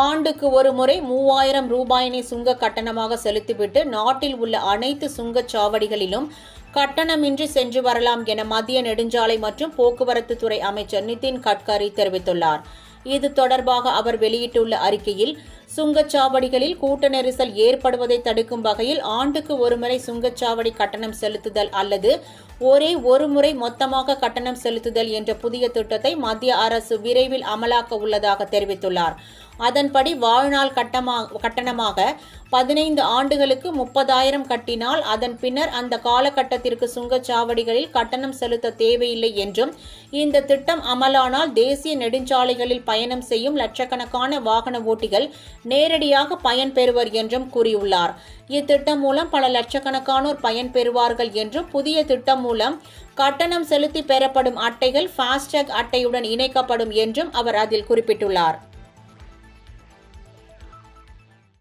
ஆண்டுக்கு ஒரு முறை மூவாயிரம் ரூபாயினை சுங்க கட்டணமாக செலுத்திவிட்டு நாட்டில் உள்ள அனைத்து சுங்கச் சாவடிகளிலும் கட்டணமின்றி சென்று வரலாம் என மத்திய நெடுஞ்சாலை மற்றும் போக்குவரத்து துறை அமைச்சர் நிதின் கட்கரி தெரிவித்துள்ளார். இது தொடர்பாக அவர் வெளியிட்டுள்ள அறிக்கையில் சுங்கச்சாவடிகளில் கூட்ட நெரிசல் ஏற்படுவதை தடுக்கும் வகையில் ஆண்டுக்கு ஒருமுறை சுங்கச்சாவடி கட்டணம் செலுத்துதல் அல்லது ஒரே ஒரு முறை மொத்தமாக கட்டணம் செலுத்துதல் என்ற புதிய திட்டத்தை மத்திய அரசு விரைவில் அமலாக்க உள்ளதாக தெரிவித்துள்ளார். அதன்படி வாழ்நாள் கட்டமா கட்டணமாக பதினைந்து ஆண்டுகளுக்கு முப்பதாயிரம் கட்டினால் அதன் பின்னர் அந்த காலகட்டத்திற்கு சுங்கச்சாவடிகளில் கட்டணம் செலுத்த தேவையில்லை என்றும் இந்த திட்டம் அமலானால் தேசிய நெடுஞ்சாலைகளில் பயணம் செய்யும் லட்சக்கணக்கான வாகன ஓட்டிகள் நேரடியாக பயன்பெறுவர் என்றும் கூறியுள்ளார். இத்திட்டம் மூலம் பல லட்சக்கணக்கானோர் பயன்பெறுவார்கள் என்றும் புதிய திட்டம் மூலம் கட்டணம் செலுத்தி பெறப்படும் அட்டைகள் ஃபாஸ்டேக் அட்டையுடன் இணைக்கப்படும் என்றும் அவர் அதில் குறிப்பிட்டுள்ளார்.